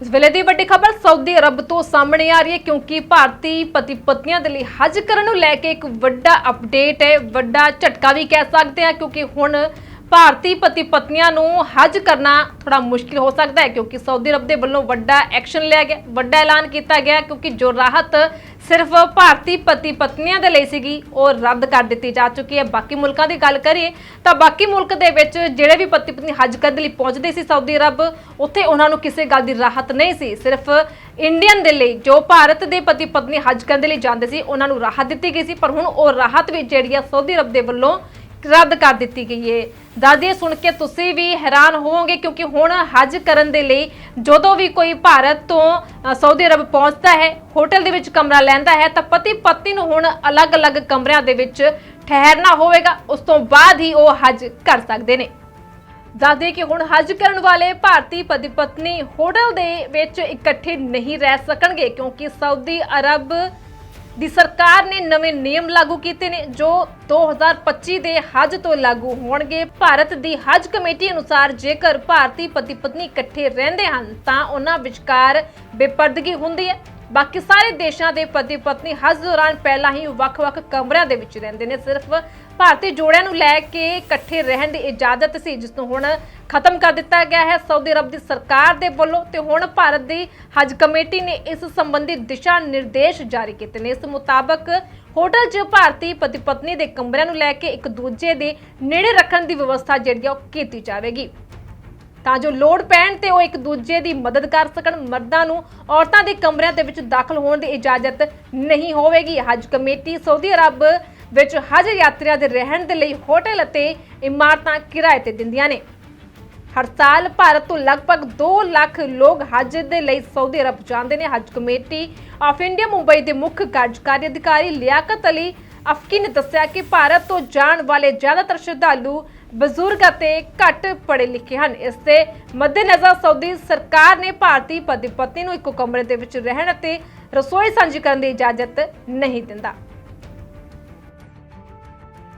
ਇਸ ਵੇਲੇ ਦੀ ਵੱਡੀ ਖਬਰ ਸਾਊਦੀ ਅਰਬ ਤੋਂ ਸਾਹਮਣੇ ਆ ਰਹੀ ਹੈ ਕਿਉਂਕਿ ਭਾਰਤੀ ਪਤੀ ਪਤਨੀਆਂ ਦੇ ਲਈ ਹਜ ਕਰਨ ਨੂੰ ਲੈ ਕੇ ਇੱਕ ਵੱਡਾ ਅਪਡੇਟ ਹੈ, ਵੱਡਾ ਝਟਕਾ ਵੀ ਕਹਿ ਸਕਦੇ ਹਾਂ ਕਿਉਂਕਿ ਹੁਣ ਭਾਰਤੀ ਪਤੀ ਪਤਨੀਆਂ ਨੂੰ ਹਜ ਕਰਨਾ ਥੋੜਾ ਮੁਸ਼ਕਿਲ ਹੋ ਸਕਦਾ ਹੈ ਕਿਉਂਕਿ ਸਾਊਦੀ ਅਰਬ ਦੇ ਵੱਲੋਂ ਵੱਡਾ ਐਕਸ਼ਨ ਲਿਆ ਗਿਆ, ਵੱਡਾ ਐਲਾਨ ਕੀਤਾ ਗਿਆ ਕਿਉਂਕਿ ਜੋ ਰਾਹਤ ਸਿਰਫ ਭਾਰਤੀ ਪਤੀ ਪਤਨੀਆਂ ਦੇ ਲਈ ਸੀਗੀ, ਉਹ ਰੱਦ ਕਰ ਦਿੱਤੀ ਜਾ ਚੁੱਕੀ ਹੈ। ਬਾਕੀ ਮੁਲਕਾਂ ਦੀ ਗੱਲ ਕਰੀਏ ਤਾਂ ਬਾਕੀ ਮੁਲਕ ਦੇ ਵਿੱਚ ਜਿਹੜੇ ਵੀ ਪਤੀ ਪਤਨੀ ਹਜ ਕਰਨ ਦੇ ਲਈ ਪਹੁੰਚਦੇ ਸੀ ਸਾਊਦੀ ਅਰਬ, ਉੱਥੇ ਉਹਨਾਂ ਨੂੰ ਕਿਸੇ ਗੱਲ ਦੀ ਰਾਹਤ ਨਹੀਂ ਸੀ। ਸਿਰਫ ਇੰਡੀਅਨ ਦੇ ਲਈ, ਜੋ ਭਾਰਤ ਦੇ ਪਤੀ ਪਤਨੀ ਹਜ ਕਰਨ ਦੇ ਲਈ ਜਾਂਦੇ ਸੀ, ਉਹਨਾਂ ਨੂੰ ਰਾਹਤ ਦਿੱਤੀ ਗਈ ਸੀ। ਪਰ ਹੁਣ ਉਹ ਰਾਹਤ ਵੀ ਜਿਹੜੀ ਆ ਸਾਊਦੀ ਅਰਬ ਦੇ ਵੱਲੋਂ ਰੱਦ ਕਰ ਦਿੱਤੀ ਗਈ ਹੈ ਦੱਸਦੀ ਸੁਣ ਕੇ ਤੁਸੀਂ ਵੀ ਹੈਰਾਨ ਹੋਵੋਗੇ ਕਿਉਂਕਿ ਹੁਣ ਹਜ ਕਰਨ ਦੇ ਲਈ ਜਦੋਂ ਵੀ ਕੋਈ ਭਾਰਤ ਤੋਂ ਸਾਊਦੀ ਅਰਬ ਪਹੁੰਚਦਾ ਹੈ, ਹੋਟਲ ਦੇ ਵਿੱਚ ਕਮਰਾ ਲੈਂਦਾ ਹੈ, ਤਾਂ ਪਤੀ ਪਤਨੀ ਨੂੰ ਹੁਣ ਅਲੱਗ-ਅਲੱਗ ਕਮਰਿਆਂ ਦੇ ਵਿੱਚ ਠਹਿਰਨਾ ਹੋਵੇਗਾ। ਉਸ ਤੋਂ ਬਾਅਦ ਹੀ ਉਹ ਹਜ ਕਰ ਸਕਦੇ ਨੇ। ਦੱਸਦੇ ਕਿ ਹੁਣ ਹਜ ਕਰਨ ਵਾਲੇ ਭਾਰਤੀ ਪਤੀ ਪਤਨੀ ਹੋਟਲ ਦੇ ਵਿੱਚ ਇਕੱਠੇ ਨਹੀਂ ਰਹਿ ਸਕਣਗੇ ਕਿਉਂਕਿ ਸਾਊਦੀ ਅਰਬ ਦੀ ਸਰਕਾਰ ਨੇ ਨਵੇਂ ਨਿਯਮ ਲਾਗੂ ਕੀਤੇ ਨੇ ਜੋ 2025 ਦੇ ਹਜ ਤੋਂ ਲਾਗੂ ਹੋਣਗੇ। ਭਾਰਤ ਦੀ ਹਜ ਕਮੇਟੀ ਅਨੁਸਾਰ ਜੇਕਰ ਭਾਰਤੀ ਪਤੀ ਪਤਨੀ ਇਕੱਠੇ ਰਹਿੰਦੇ ਹਨ, ਤਾਂ ਉਹਨਾਂ ਵਿਚਕਾਰ ਬੇਪਰਦਗੀ ਹੁੰਦੀ ਹੈ। ਬਾਕੀ ਸਾਰੇ ਦੇਸ਼ਾਂ ਦੇ ਪਤੀ ਪਤਨੀ ਹਜ ਦੌਰਾਨ ਪਹਿਲਾਂ ਹੀ ਵੱਖ-ਵੱਖ ਕਮਰਿਆਂ ਦੇ ਵਿੱਚ ਰਹਿੰਦੇ ਨੇ। ਸਿਰਫ ਭਾਰਤੀ ਜੋੜਿਆਂ ਨੂੰ ਲੈ ਕੇ ਇਕੱਠੇ ਰਹਿਣ ਦੀ ਇਜਾਜ਼ਤ ਸੀ, ਜਿਸ ਨੂੰ ਹੁਣ ਖਤਮ ਕਰ ਦਿੱਤਾ ਗਿਆ ਹੈ। ਸਾਊਦੀ ਅਰਬ ਦੀ ਸਰਕਾਰ ਦੇ ਵੱਲੋਂ ਤੇ ਹੁਣ ਭਾਰਤ ਦੀ ਹਜ ਕਮੇਟੀ ਨੇ ਇਸ ਸੰਬੰਧੀ ਦਿਸ਼ਾ ਨਿਰਦੇਸ਼ ਜਾਰੀ ਕੀਤੇ ਨੇ। ਇਸ ਮੁਤਾਬਕ ਹੋਟਲ 'ਚ ਭਾਰਤੀ ਪਤੀ ਪਤਨੀ ਦੇ ਕਮਰਿਆਂ ਨੂੰ ਲੈ ਕੇ ਇੱਕ ਦੂਜੇ ਦੇ ਨੇੜੇ ਰੱਖਣ ਦੀ ਵਿਵਸਥਾ ਜਿਹੜੀ ਆ ਉਹ ਕੀਤੀ ਜਾਵੇਗੀ। ਤਾਂ ਜੋ ਲੋੜ ਪੈਣ ਤੇ ਉਹ ਇੱਕ ਦੂਜੇ ਦੀ ਮਦਦ ਕਰ ਸਕਣ। ਮਰਦਾਂ ਨੂੰ ਔਰਤਾਂ ਦੇ ਕਮਰਿਆਂ ਦੇ ਵਿੱਚ ਦਾਖਲ ਹੋਣ ਦੀ ਇਜਾਜ਼ਤ ਨਹੀਂ ਹੋਵੇਗੀ। ਹਜ ਕਮੇਟੀ ਸਾਊਦੀ ਅਰਬ ਵਿੱਚ ਹਜ ਯਾਤਰੀਆਂ ਦੇ ਰਹਿਣ ਦੇ ਲਈ ਹੋਟਲ ਅਤੇ ਇਮਾਰਤਾਂ ਕਿਰਾਏ ਤੇ ਦਿੰਦੀਆਂ ਨੇ। ਹਰ ਸਾਲ ਭਾਰਤ ਤੋਂ ਲਗਭਗ 2 ਲੱਖ ਲੋਕ ਹਜ ਦੇ ਲਈ ਸਾਊਦੀ ਅਰਬ ਜਾਂਦੇ ਨੇ। Haj committee of India Mumbai ਦੇ ਮੁੱਖ ਕਾਰਜਕਾਰੀ ਅਧਿਕਾਰੀ ਲਿਆਕਤ ਅਲੀ ਅਫਕੀ ਨੇ ਦੱਸਿਆ ਕਿ ਭਾਰਤ ਤੋਂ ਜਾਣ ਵਾਲੇ ਜ਼ਿਆਦਾਤਰ ਸ਼ਰਧਾਲੂ ਬਜ਼ੁਰਗ ਅਤੇ ਘੱਟ ਪੜ੍ਹੇ ਲਿਖੇ ਹਨ। ਇਸ ਦੇ ਮੱਦੇਨਜ਼ਰ ਸਾਊਦੀ ਸਰਕਾਰ ਨੇ ਭਾਰਤੀ ਪਤੀ ਪਤਨੀ ਨੂੰ ਇੱਕੋ ਕਮਰੇ ਦੇ ਵਿੱਚ ਰਹਿਣ ਅਤੇ ਰਸੋਈ ਸਾਂਝੀ ਕਰਨ ਦੀ ਇਜਾਜ਼ਤ ਨਹੀਂ ਦਿੰਦਾ।